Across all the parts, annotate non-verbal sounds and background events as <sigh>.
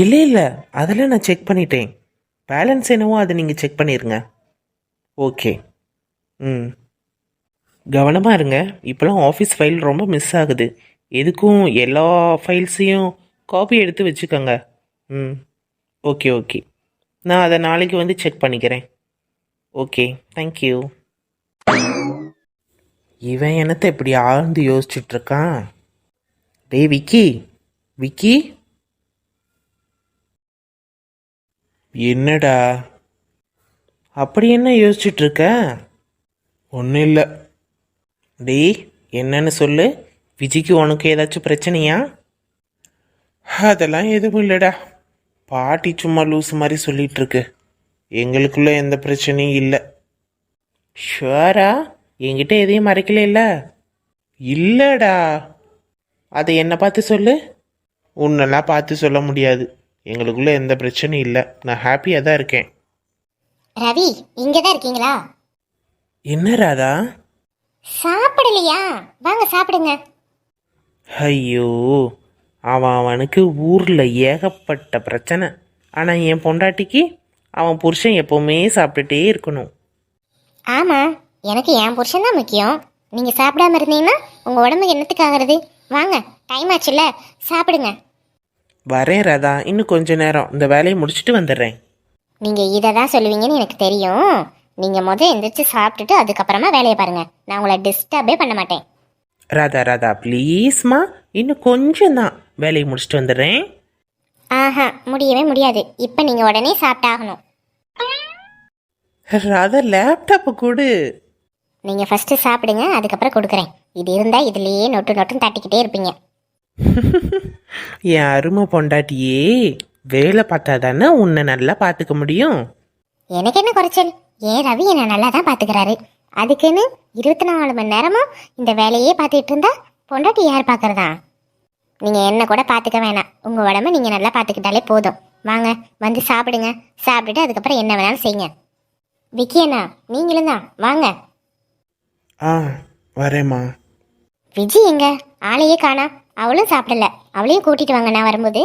இல்லை இல்லை. அதெல்லாம் நான் செக் பண்ணிட்டேன். பேலன்ஸ் என்னவோ அதை நீங்கள் செக் பண்ணிடுங்க ஓகே ம். கவனமாக இருங்க. இப்போலாம் ஆஃபீஸ் ஃபைல் ரொம்ப மிஸ் ஆகுது. எதுக்கும் எல்லா ஃபைல்ஸையும் காப்பி எடுத்து வச்சுக்கோங்க. ம். ஓகே ஓகே நான் அதை நாளைக்கு வந்து செக் பண்ணிக்கிறேன். ஓகே தேங்க்யூ இவன் என்னத்தை இப்படி ஆழ்ந்து யோசிச்சுட்ருக்கான் டே டேய் விக்கி. விக்கி? என்னடா? அப்படி என்ன யோசிச்சுட்டு ஒன்றும் இல்லை டேய் என்னன்னு சொல்லு. விஜிக்கு உனக்கு ஏதாச்சும் பிரச்சனையா? அதெல்லாம் எதுவும் இல்லைடா. பாட்டி சும்மா லூஸ் மாதிரி சொல்லிகிட்ருக்கு எங்களுக்குள்ளே எந்த பிரச்சனையும் இல்லை. ஷுவரா? என்கிட்ட எதையும் மறைக்கல இல்லைடா. அதை என்னை பார்த்து சொல்லு. உன்னெல்லாம் பார்த்து சொல்ல முடியாது. எங்களுக்குள்ள எந்த பிரச்சனையும் இல்லை. நான் ஹாப்பியாக தான் இருக்கேன். ரவி இங்க தான் இருக்கீங்களா? என்ன ராதா? சாப்பிடலையா? வாங்க சாப்பிடுங்க. ஐயோ அவன் அவனுக்கு ஊரில் ஏகப்பட்ட பிரச்சனை. ஆனால் என் பொண்டாட்டிக்கு அவன் புருஷன் எப்போவுமே சாப்பிட்டுட்டே இருக்கணும். ஆமா எனக்கு என் புருஷன் தான் முக்கியம். நீங்க சாப்பிடாம இருந்தீங்கன்னா உங்க உடம்பு என்னத்துக்கு ஆகுறது? வாங்க டைம் ஆச்சுல்ல. சாப்பிடுங்க. வரேன் ராதா. இன்னும் கொஞ்ச நேரம். இந்த வேலையை முடிச்சுட்டு வந்துடுறேன். நீங்க இதை தான் சொல்லுவீங்கன்னு எனக்கு தெரியும். நீங்க முத எந்திரிச்சு சாப்பிட்டுட்டு அதுக்கப்புறமா வேலையை பாருங்க. நான் உங்களை டிஸ்டர்பே பண்ண மாட்டேன். ராதா ராதா ப்ளீஸ்மா இன்னும் கொஞ்சம் தான் வேலையை முடிச்சுட்டு வந்துடுறேன். ஆஹா முடியவே முடியாது. இப்போ நீங்க உடனே சாப்பிட்டாகணும். ராதா லேப்டாப்பை கொடு. நீங்க ஃபர்ஸ்ட் சாப்பிடுங்க அதுக்கப்புறம் கொடுக்குறேன். இது இருந்தா இதுலயே நொட்டு நொட்டுன்னு தட்டிக்கிட்டே இருப்பீங்க. <laughs> என் அருமை பொண்டாட்டியே வேலை பார்த்தா தானே உன்னை நல்லா பார்த்துக்க முடியும்? எனக்கு என்ன குறைச்சல்? ஏன் ரவி என்னை நல்லா தான் பார்த்துக்கிறாரு. அதுக்குன்னு இருபத்தி நாலு மணி நேரமும் இந்த வேலையே பார்த்துட்டு இருந்தா பொண்டாட்டி யார் பார்க்கறதா? நீங்கள் என்ன கூட பார்த்துக்க வேணாம். உங்கள் உடம்ப நீங்கள் நல்லா பார்த்துக்கிட்டாலே போதும். வாங்க வந்து சாப்பிடுங்க. சாப்பிட்டுட்டு அதுக்கப்புறம் என்ன வேணாலும் செய்யுங்க. விக்கி அண்ணா நீங்களும் தான். வாங்க. ஆ வரேம்மா. விஜி எங்க? ஆளையே காணா. அவளும் சாப்பிடல. அவளையும் கூட்டிட்டு வாங்க நான் வரும்போது.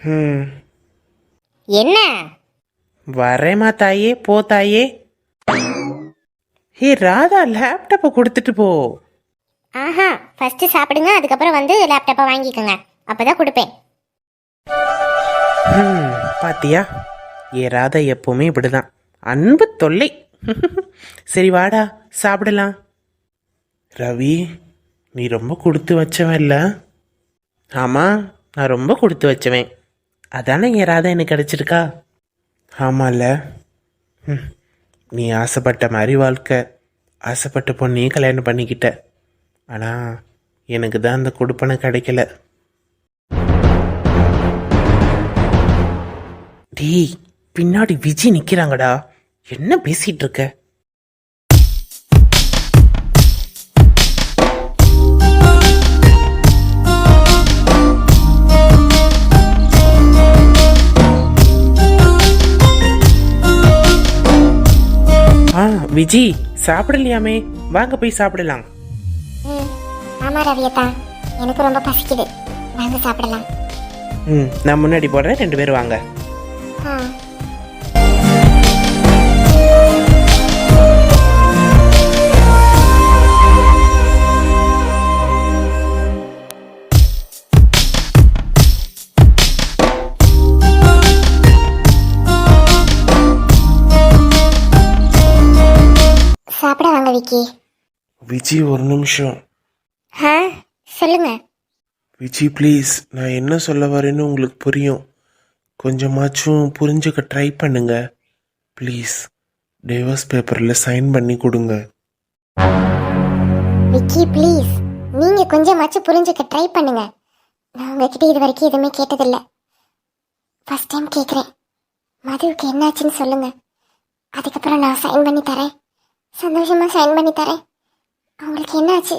ம் என்ன? வரேம்மா தாயே போ தாயே. ஹே ராதா லேப்டாப்பை கொடுத்துட்டு போ. ஆஹா ஃபர்ஸ்ட் சாப்பிடுங்க அதுக்கப்புறம் வந்து லேப்டாப்பை வாங்கிக்கோங்க. அப்பதான் கொடுப்பேன். ம் பாத்தியா? ஏ ராதா எப்பவுமே இப்படிதான். அன்பு தொல்லை. <laughs> சரி வாடா சாப்பிடலாம். ரவி நீ ரொம்ப கொடுத்து வச்சவன் இல்லை ஆமாம் நான் ரொம்ப கொடுத்து வச்சவேன். அதானே என் ராதா எனக்கு கிடச்சிருக்கா? ஆமாம்ல ம் நீ ஆசைப்பட்ட மாதிரி வாழ்க்கை. ஆசைப்பட்ட பொண்ணையும் கல்யாணம் பண்ணிக்கிட்ட. ஆனால் எனக்கு தான் அந்த கொடுப்பனை கிடைக்கல. டேய் பின்னாடி விஜி நிற்கிறாங்கடா என்ன பேசிகிட்டு இருக்க? விஜி சாப்பிடலையாமே? வாங்க போய் சாப்பிடலாம். ஆமா ரவியத்தா. எனக்கு ரொம்ப பசிக்குது. வாங்க சாப்பிடலாம். ம் நான் முன்னாடி போடுறேன் ரெண்டு பேரும் வாங்க. ஆ. வாங்க விக்கி. விஜி ஒரு நிமிஷம். ஆ சொல்லுங்க. விஜி ப்ளீஸ் நான் என்ன சொல்ல வரேன்னு உங்களுக்கு புரியும். கொஞ்சமாச்சும் புரிஞ்சுக்க ட்ரை பண்ணுங்க. ப்ளீஸ் டைவர்ஸ் பேப்பரில் சைன் பண்ணி கொடுங்க. விக்கி ப்ளீஸ் நீங்க கொஞ்சமாச்சும் புரிஞ்சுக்க ட்ரை பண்ணுங்க. நான் உங்ககிட்ட இது வரைக்கும் எதுவுமே கேட்டதில்ல. ஃபர்ஸ்ட் டைம் கேட்குறேன் மதுவுக்கு என்னாச்சுன்னு சொல்லுங்க. அதுக்கப்புறம் நான் சைன் பண்ணி தரேன். சந்தோஷமா சைன் பண்ணி தரேன். அவங்களுக்கு என்னாச்சு?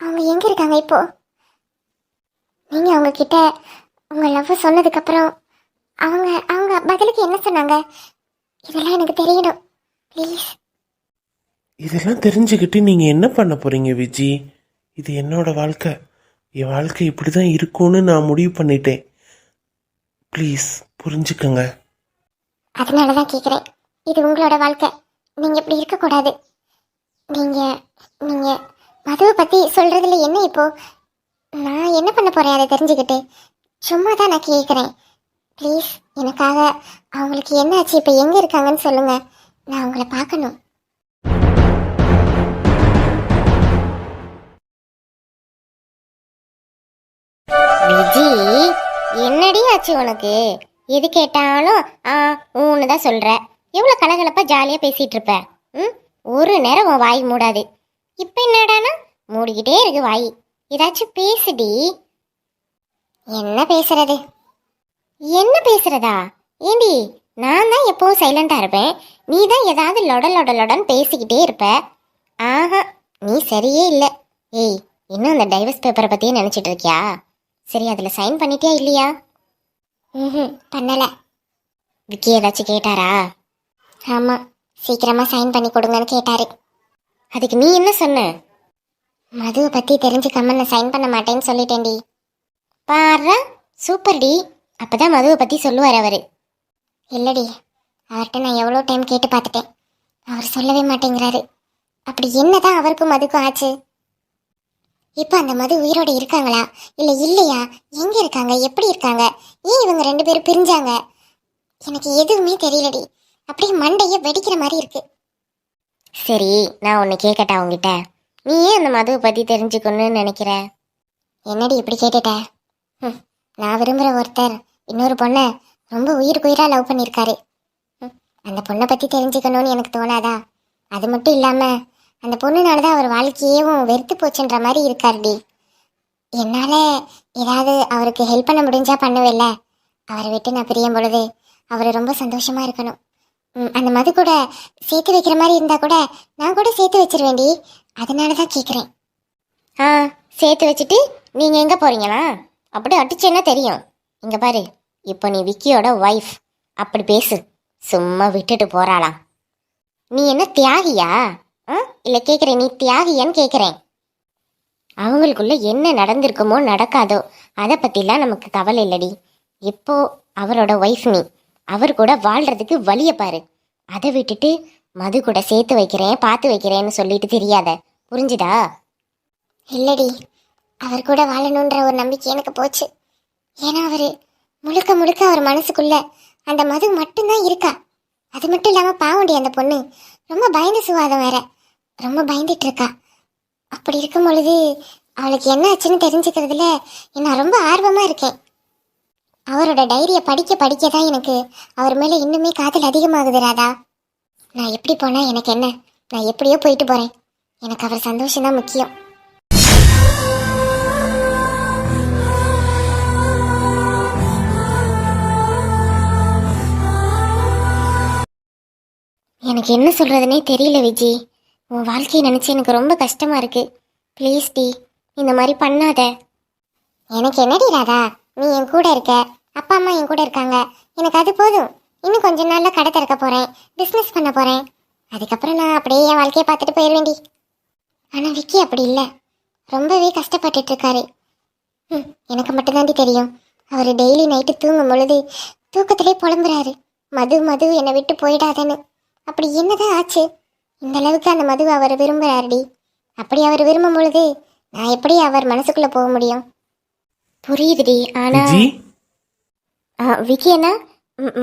அவங்க எங்க இருக்காங்க இப்போ? நீங்க அவங்க கிட்ட உங்க லவ் சொன்னதுக்கப்புறம் அவங்க அவங்க பதிலுக்கு என்ன சொன்னாங்க? இதெல்லாம் எனக்கு தெரியணும். ப்ளீஸ் இதெல்லாம் தெரிஞ்சுக்கிட்டு நீங்கள் என்ன பண்ண போகிறீங்க விஜி? இது என்னோட வாழ்க்கை. என் வாழ்க்கை இப்படி தான் இருக்கும்னு நான் முடிவு பண்ணிட்டேன். ப்ளீஸ் புரிஞ்சுக்கங்க. அதனால தான் கேட்குறேன் இது உங்களோட வாழ்க்கை. நீங்கள் இப்படி இருக்கக்கூடாது. நீங்கள் நீங்கள் மதுவை பற்றி சொல்கிறதுல என்ன இப்போது நான் என்ன பண்ண போகிறேன் அதை தெரிஞ்சுக்கிட்டு? சும்மா தான் நான் கேட்குறேன் ப்ளீஸ் எனக்காக அவங்களுக்கு என்ன ஆச்சு? இப்போ எங்கே இருக்காங்கன்னு சொல்லுங்கள் நான் அவங்கள பார்க்கணும். விஜி என்னடி ஆச்சு உனக்கு? எது கேட்டாலும் ஆ ஊன்னு தான் சொல்கிறேன் எவ்வளோ கலகலப்பா ஜாலியாக பேசிகிட்டு இருப்ப ம்? ஒரு நேரம் உன் வாய் மூடாது. இப்போ என்னடானா? மூடிக்கிட்டே இருக்கு வாய். ஏதாச்சும் பேசுடி. என்ன பேசுறது? என்ன பேசுறதா? ஏண்டி நான் தான் எப்பவும் சைலண்டாக இருப்பேன். நீ தான் ஏதாவது லொட லொட லொடன்னு பேசிக்கிட்டே இருப்ப. ஆஹா நீ சரியே இல்லை. ஏய் இன்னும் அந்த டைவர்ஸ் பேப்பரை பற்றியே நினச்சிட்டு இருக்கியா? சரி அதில் சைன் பண்ணிட்டியா இல்லையா? ம் பண்ணலை. விக்கி ஏதாச்சும் கேட்டாரா? ஆமாம் சீக்கிரமாக சைன் பண்ணி கொடுங்கன்னு கேட்டாரு. அதுக்கு நீ என்ன சொன்ன? மதுவை பற்றி தெரிஞ்சுக்காம நான் சைன் பண்ண மாட்டேன்னு சொல்லிட்டேன்டி. பாரு சூப்பர்டி அப்பதான் மதுவை பற்றி சொல்லுவார் அவர். இல்லடி அவர்கிட்ட நான் எவ்வளோ டைம் கேட்டு பார்த்துட்டேன். அவர் சொல்லவே மாட்டேங்கிறாரு. அப்படி என்ன தான் அவருக்கும் மதுக்கும் ஆச்சு? இப்போ அந்த மது உயிரோட இருக்காங்களா? இல்லை இல்லையா? எங்கே இருக்காங்க? எப்படி இருக்காங்க? ஏன் இவங்க ரெண்டு பேரும் பிரிஞ்சாங்க? எனக்கு எதுவுமே தெரியலடி. அப்படியே மண்டைய வெடிக்கிற மாதிரி இருக்கு. சரி நான் ஒன்று கேட்கட்டா உங்ககிட்ட நீ ஏன் அந்த மதுவை பத்தி தெரிஞ்சுக்கணும்னு நினைக்கிற? என்னடி இப்படி கேட்டுட்ட? ம் நான் விரும்புற ஒருத்தர் இன்னொரு பொண்ணை ரொம்ப உயிருக்குயிரா லவ் பண்ணியிருக்காரு ம் அந்த பொண்ணை பத்தி தெரிஞ்சுக்கணும்னு எனக்கு தோணாதா? அது மட்டும் இல்லாம அந்த பொண்ணுனால தான் அவர் வாழ்க்கையேவும் வெறுத்து போச்சுன்ற மாதிரி இருக்காருடி. என்னால் ஏதாவது அவருக்கு ஹெல்ப் பண்ண முடிஞ்சா பண்ணுவேல்ல அவரை விட்டு நான் பிரியும் பொழுது அவர் ரொம்ப சந்தோஷமா இருக்கணும். அந்த மது கூட சேர்த்து வைக்கிற மாதிரி இருந்தா கூட நான் கூட சேர்த்து வச்சிருவேன்டி. அதனால தான் கேட்குறேன் ஆ சேர்த்து வச்சுட்டு நீங்கள் எங்கே போறீங்களா? அப்படி அடிச்சேன்னா தெரியும். இங்கே பாரு இப்போ நீ விக்கியோட ஒய்ஃப் அப்படி பேசு. சும்மா விட்டுட்டு போகிறாளாம் நீ என்ன தியாகியா? ஆ இல்லை கேட்குறேன் நீ தியாகியான்னு கேட்குறேன் அவங்களுக்குள்ள என்ன நடந்திருக்குமோ நடக்காதோ அதை பற்றிலாம் நமக்கு கவலை இல்லடி. இப்போ அவரோட ஒய்ஃப் நீ. அவர் கூட வாழ்றதுக்கு வழிய பாரு. அதை விட்டுட்டு மது கூட சேர்த்து வைக்கிறேன் பார்த்து வைக்கிறேன்னு சொல்லிட்டு தெரியாத. புரிஞ்சுதா? இல்லடி. அவர் கூட வாழணுன்ற ஒரு நம்பிக்கை எனக்கு போச்சு. ஏன்னா அவர் முழுக்க முழுக்க அவர் மனசுக்குள்ள அந்த மது மட்டும்தான் இருக்கா? அது மட்டும் இல்லாமல் பாவண்டி அந்த பொண்ணு ரொம்ப பயந்து சுவாதம் வேற. ரொம்ப பயந்துட்டு இருக்கா அப்படி இருக்கும் பொழுது அவளுக்கு என்ன ஆச்சுன்னு தெரிஞ்சுக்கிறதுல நான் ரொம்ப ஆர்வமாக இருக்கேன். அவரோட டைரியை படிக்க படிக்க தான் எனக்கு அவர் மேல இன்னுமே காதல் அதிகமாகுது ராதா. நான் எப்படி போனா எனக்கு என்ன? நான் எப்படியோ போயிட்டு போறேன். எனக்கு அவர் சந்தோஷம் தான் முக்கியம். எனக்கு என்ன சொல்றதுனே தெரியல விஜி. உன் வாழ்க்கையை நினைச்சு எனக்கு ரொம்ப கஷ்டமா இருக்கு. ப்ளீஸ் டி இந்த மாதிரி பண்ணாத. எனக்கு என்னடி ராதா? நீ என் கூட இருக்க. அப்பா அம்மா என் கூட இருக்காங்க. எனக்கு அது போதும். இன்னும் கொஞ்ச நாளில் கடை திறக்க போகிறேன் பிஸ்னஸ் பண்ண போகிறேன் அதுக்கப்புறம் நான் அப்படியே என் வாழ்க்கையை பார்த்துட்டு போயிடுவேண்டி ஆனால் விக்கி அப்படி இல்லை. ரொம்பவே கஷ்டப்பட்டுட்டு இருக்காரு. ம், எனக்கு மட்டும்தாண்டி தெரியும். அவர் டெய்லி நைட்டு தூங்கும் பொழுது தூக்கத்திலே புலம்புறாரு. மது மது என்னை விட்டு போயிடாதேன்னு. அப்படி என்னதான் ஆச்சு? இந்த அளவுக்கு அந்த மது அவர் விரும்புகிறாருடி அப்படி அவர் விரும்பும் பொழுது நான் எப்படி அவர் மனசுக்குள்ளே போக முடியும்? புரியுதுடி. ஆனால் விக்கி அண்ணா?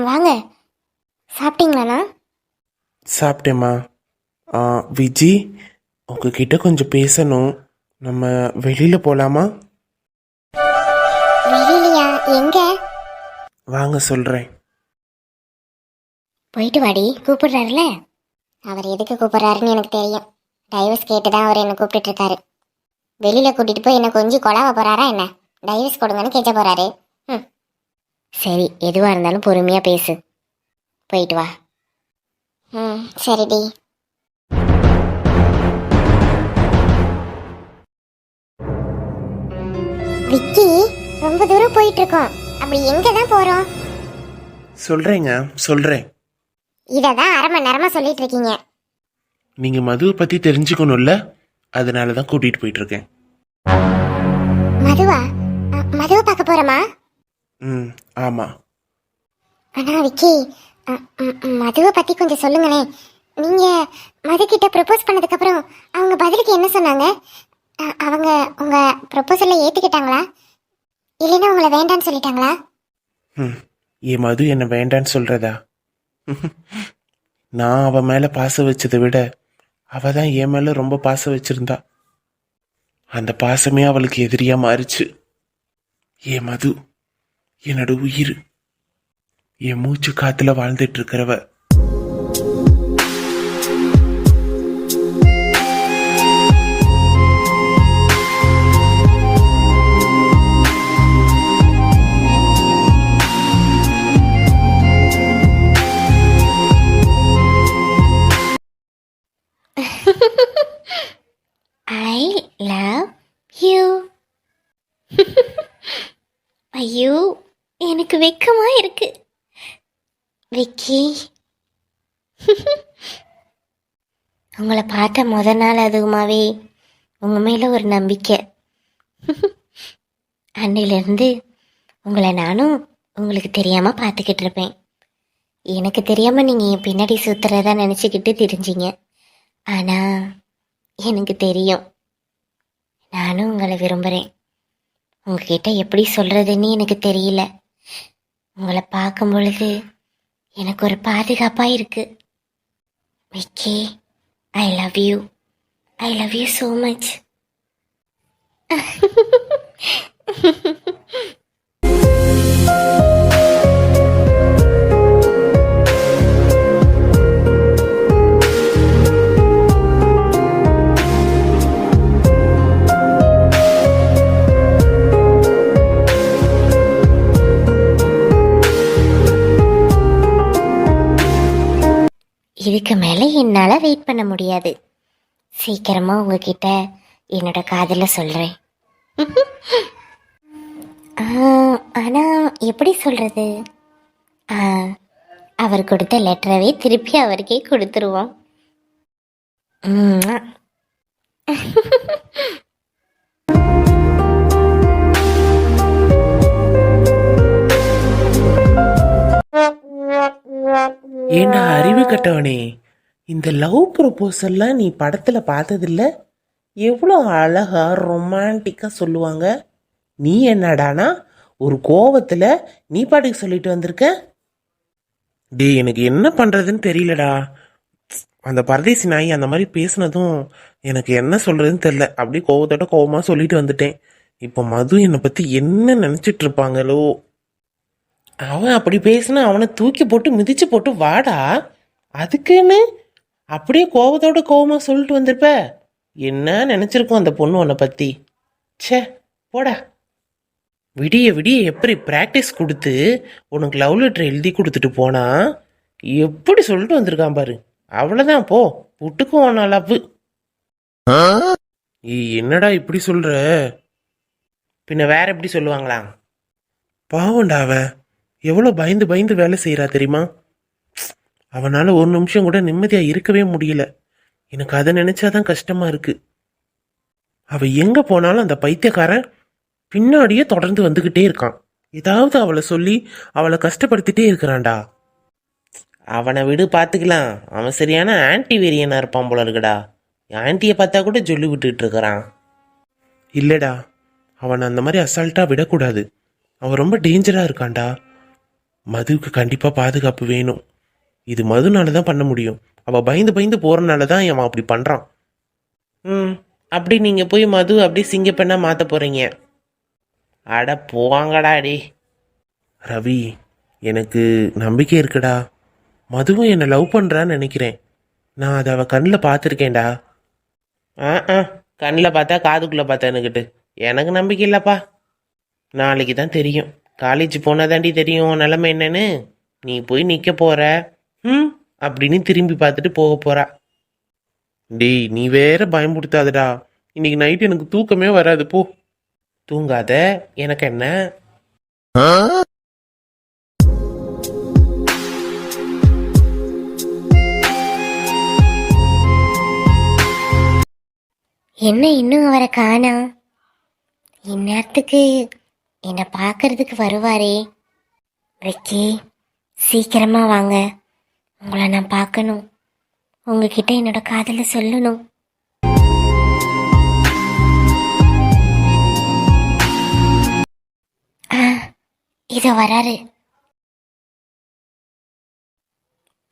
வாங்க. சாப்பிட்டீங்களாண்ணா? சாப்பிட்டேம்மா. விஜி உங்ககிட்ட கொஞ்சம் பேசணும். நம்ம வெளியில் போகலாமா வெளியிலையா? எங்க? வாங்க சொல்கிறேன் போயிட்டு வாடி. கூப்பிடுறாருல அவர் எதுக்கு கூப்பிடுறாருன்னு எனக்கு தெரியும். டைவர்ஸ் கேட்டு தான் அவர் என்னை கூப்பிட்டு இருக்காரு. வெளியில கூட்டிட்டு போய் என்ன கொஞ்சம் கொலாவ போறாரா என்ன? டைவர்ஸ் கொடுங்கன்னு கேட்க போறாரு. ம். சரி எதுவா இருந்தாலும் பொறுமையா பேசு. போயிட்டு வா. ம் சரிடி விக்கி ரொம்ப தூரம் போயிட்டு இருக்கோம் அப்படி எங்க தான் போறோம்? சொல்கிறேங்க சொல்கிறேன் இதை தான் அரை மணி நேரமா சொல்லிட்டு இருக்கீங்க நீங்கள் மதுவை பற்றி தெரிஞ்சுக்கணும்ல? அதனால தான் கூட்டிகிட்டு போயிட்டுருக்கேன். மதுவா? அ, மதுவை பார்க்க போறோமா? ம் ஆமாம் ஆனா விக்கி அ, ம், மதுவை பத்தி கொஞ்சம் சொல்லுங்களேன். நீங்க மது கிட்ட ப்ரப்போஸ் பண்ணதுக்கு அப்புறம் அவங்க பதிலுக்கு என்ன சொன்னாங்க? அ, அவங்க உங்க ப்ரப்போசலை ஏத்துக்கிட்டாங்களா? இல்லைன்னா உங்களை வேண்டான்னு சொல்லிட்டாங்களா? ம் என் மது என்ன வேண்டான்னு சொல்றதா? <laughs> நான் அவ மேல பாசம் வச்சதை விட அவ தான் என் மேல ரொம்ப பாசம் வச்சிருந்தா. அந்த பாசமே அவளுக்கு எதிரியா மாறிச்சு. என் மது என்னோட உயிர் என் மூச்சு காத்துல வாழ்ந்துட்டு இருக்கிறவ ஐ <laughs> love you. <laughs> ஐயோ எனக்கு வெக்கமா இருக்கு. விக்கி. <laughs> உங்களை பார்த்த முத நாள் அதுவுமாவே உங்கள் மேலே ஒரு நம்பிக்கை. <laughs> அன்னையிலேருந்து உங்களை நானும் உங்களுக்கு தெரியாமல் பார்த்துக்கிட்டு இருப்பேன். எனக்கு தெரியாமல் நீங்கள் என் பின்னாடி சுற்றுறதா நினச்சிக்கிட்டு தெரிஞ்சிங்க. ஆனால் எனக்கு தெரியும். நானும் உங்களை விரும்புகிறேன் உங்ககிட்ட எப்படி சொல்கிறதுன்னு எனக்கு தெரியல. உங்களை பார்க்கும் பொழுது எனக்கு ஒரு பாதுகாப்பாக இருக்கு. Vicky I love you I love you so much இதுக்கு மேலே என்னால் வெயிட் பண்ண முடியாது. சீக்கிரமாக உங்ககிட்ட என்னோட காதில் சொல்கிறேன் <laughs> ஆனால் எப்படி சொல்கிறது அவர் கொடுத்த லெட்டரவே திருப்பி அவருக்கே கொடுத்துருவோம். <laughs> ஏண்டா அறிவு கட்டவனே? இந்த லவ் ப்ரொபோசல்லாம் நீ படத்தில் பார்த்ததில்ல? எவ்வளோ அழகா ரொமான்டிக்காக சொல்லுவாங்க. நீ என்னடானா ஒரு கோவத்தில் நீ பாட்டுக்கு சொல்லிட்டு வந்திருக்க? டேய் எனக்கு என்ன பண்ணுறதுன்னு தெரியலடா. அந்த பரதேசி நாய் அந்த மாதிரி பேசினதும் எனக்கு என்ன சொல்கிறதுன்னு தெரில அப்படியே கோவத்தோட கோவமாக சொல்லிட்டு வந்துட்டேன். இப்போ மது என்னை பற்றி என்ன நினச்சிட்டு இருப்பாங்களோ? அவன் அப்படி பேசினா அவனை தூக்கி போட்டு மிதிச்சு போட்டு வாடா அதுக்குன்னு? அப்படியே கோவத்தோட கோபமாக சொல்லிட்டு வந்திருப்ப. என்ன நினச்சிருக்கோம் அந்த பொண்ணு உன்னை பற்றி ச்சே போடா. விடிய விடிய எப்படி ப்ராக்டிஸ் கொடுத்து உனக்கு லவ் லெட்டர் எழுதி கொடுத்துட்டு போனா? எப்படி சொல்லிட்டு வந்திருக்கான் பாரு. அவ்வளோதான் போ. புட்டுக்கும் உன் அளவு என்னடா இப்படி சொல்ற? பின்ன வேற எப்படி சொல்லுவாங்களா பாவம்டா அவ. எவ்வளோ பயந்து பயந்து வேலை செய்கிறா தெரியுமா? அவனால் ஒரு நிமிஷம் கூட நிம்மதியாக இருக்கவே முடியல. எனக்கு அதை நினச்சாதான் கஷ்டமாக இருக்குது அவள் எங்கே போனாலும் அந்த பைத்தியக்காரன் பின்னாடியே தொடர்ந்து வந்துக்கிட்டே இருக்கான். ஏதாவது அவளை சொல்லி அவளை கஷ்டப்படுத்திட்டே இருக்கிறான்டா. அவனை விடு பார்த்துக்கலாம் அவன் சரியான ஆன்டி வேரியனாக இருப்பான் போல இருக்குடா. ஆன்ட்டியை பார்த்தா கூட சொல்லி விட்டுட்டு இருக்கிறான். இல்லைடா. அவனை அந்த மாதிரி அசால்ட்டாக விடக்கூடாது. அவன் ரொம்ப டேஞ்சராக இருக்கான்டா. மதுவுக்கு கண்டிப்பாக பாதுகாப்பு வேணும். இது மதுனால தான் பண்ண முடியும். அவள் பயந்து பயந்து போகிறனால தான் அவன் அப்படி பண்ணுறான் ம் அப்படி நீங்கள் போய் மது அப்படி சிங்கப்பெண்ணாக மாற்ற போகிறீங்க அட போவாங்கடா டே ரவி எனக்கு நம்பிக்கை இருக்குடா. மதுவும் என்னை லவ் பண்ணுறான்னு நினைக்கிறேன். நான் அதை அவள் கண்ணில் பார்த்துருக்கேன்டா. ஆ ஆ கண்ணில் பார்த்தா காதுக்குள்ளே பார்த்தேன்னுக்கிட்டு எனக்கு நம்பிக்கை இல்லைப்பா. நாளைக்கு தான் தெரியும். காலேஜ் போனாதாண்டி தெரியும். உன் நிலைமை என்னன்னு? நீ போய் நிற்க போற. ம். அப்படின்னு திரும்பி பார்த்துட்டு போக போறா. டேய் நீ வேற பயமுடுத்தாதடா இன்னைக்கு நைட் எனக்கு தூக்கமே வராது. போ. தூங்காத. எனக்கு என்ன? என்ன இன்னும் அவரை காணா இந்நேரத்துக்கு என்னை பார்க்கறதுக்கு வருவாரே. விக்கி சீக்கிரமா வாங்க. உங்களை நான் பார்க்கணும். உங்ககிட்ட என்னோட காதலை சொல்லணும். ஆ இதோ வராரு.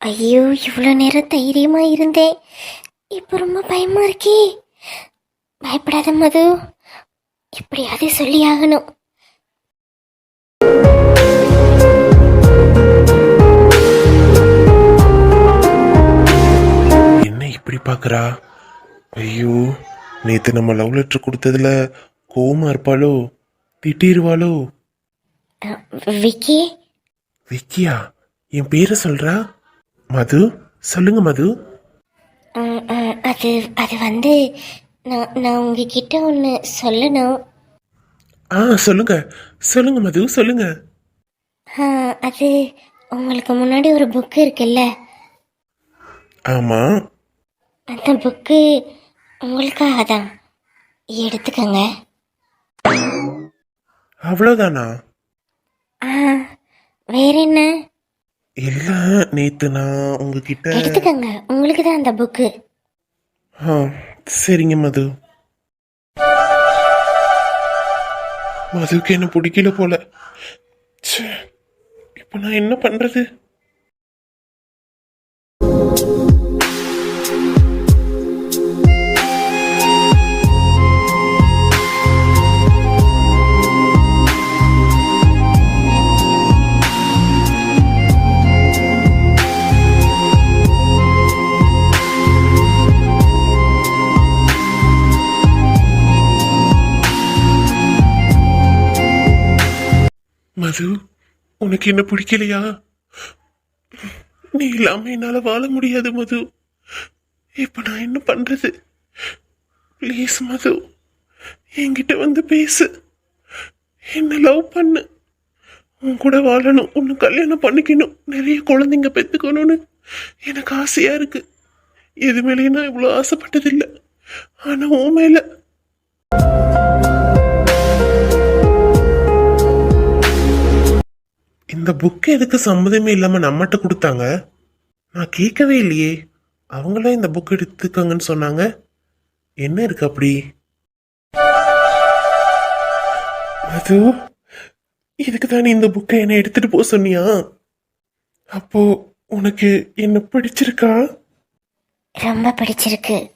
ஐயோ இவ்வளோ நேரம் தைரியமா இருந்தேன் இப்போ ரொம்ப பயமா இருக்கே. பயப்படாத மது. எப்படியாவது சொல்லி ஆகணும் இப்படி பார்க்கறா? ஐயோ நேத்து நம்ம லவ் லெட்டர் கொடுத்ததுல கோவமா இருப்பாளோ? திட்டிருவாளோ? விக்கி? விக்கியா என் பேரை சொல்றா? மது சொல்லுங்க மது. அது அது வந்து நான் நான் உங்ககிட்ட ஒன்று சொல்லணும். ஆ சொல்லுங்க. சொல்லுங்க மது சொல்லுங்க. அது உங்களுக்கு முன்னாடி ஒரு புக்கு இருக்குல்ல? ஆமா. அந்த புக்கு உங்களுக்காக தான். எடுத்துக்கங்க. அவ்வளோதானா ஆ வேற என்ன? இல்ல நேத்து நான் உங்ககிட்ட எடுத்துக்கங்க. உங்களுக்கு தான் அந்த புக்கு. ஆ சரிங்க மது. மதுவுக்கு என்ன பிடிக்கல போல. ச்சே, இப்ப நான் என்ன பண்றது? உனக்கு என்ன பிடிக்கலையா? நீ இல்லாம என்னால வாழ முடியாது மது. இப்ப நான் என்ன பண்றது? ப்ளீஸ் மது. என்கிட்ட வந்து பேசு. என்ன லவ் பண்ணு? உன் கூட வாழணும் உன்னை கல்யாணம் பண்ணிக்கணும் நிறைய குழந்தைங்க பெற்றுக்கணும்னு எனக்கு ஆசையா இருக்கு. எது மேலேயும் நான் இவ்வளோ ஆசைப்பட்டதில்லை. ஆனா உன் மேலே இந்த புக்கு எதுக்கு சம்மதமே இல்லாம நம்மகிட்ட கொடுத்தாங்க? நான் கேட்கவே இல்லையே. அவங்களே இந்த புக் எடுத்துக்கங்கன்னு சொன்னாங்க. என்ன இருக்கு அப்படி? அது இதுக்கு தானே இந்த புக்கை என்ன எடுத்துட்டு போக சொன்னியா? அப்போ உனக்கு என்ன பிடிச்சிருக்கா? ரொம்ப பிடிச்சிருக்கு.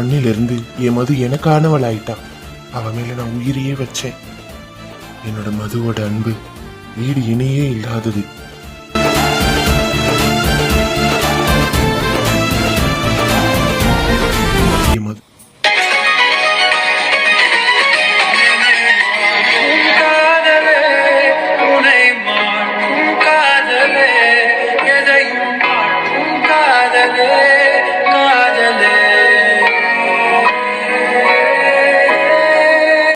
அன்னிலிருந்து என் மது எனக்கானவள் ஆயிட்டான் அவ மேல நான் உயிரையே வச்சேன். என்னோட மதுவோட அன்பு வீடு இணையே இல்லாதது.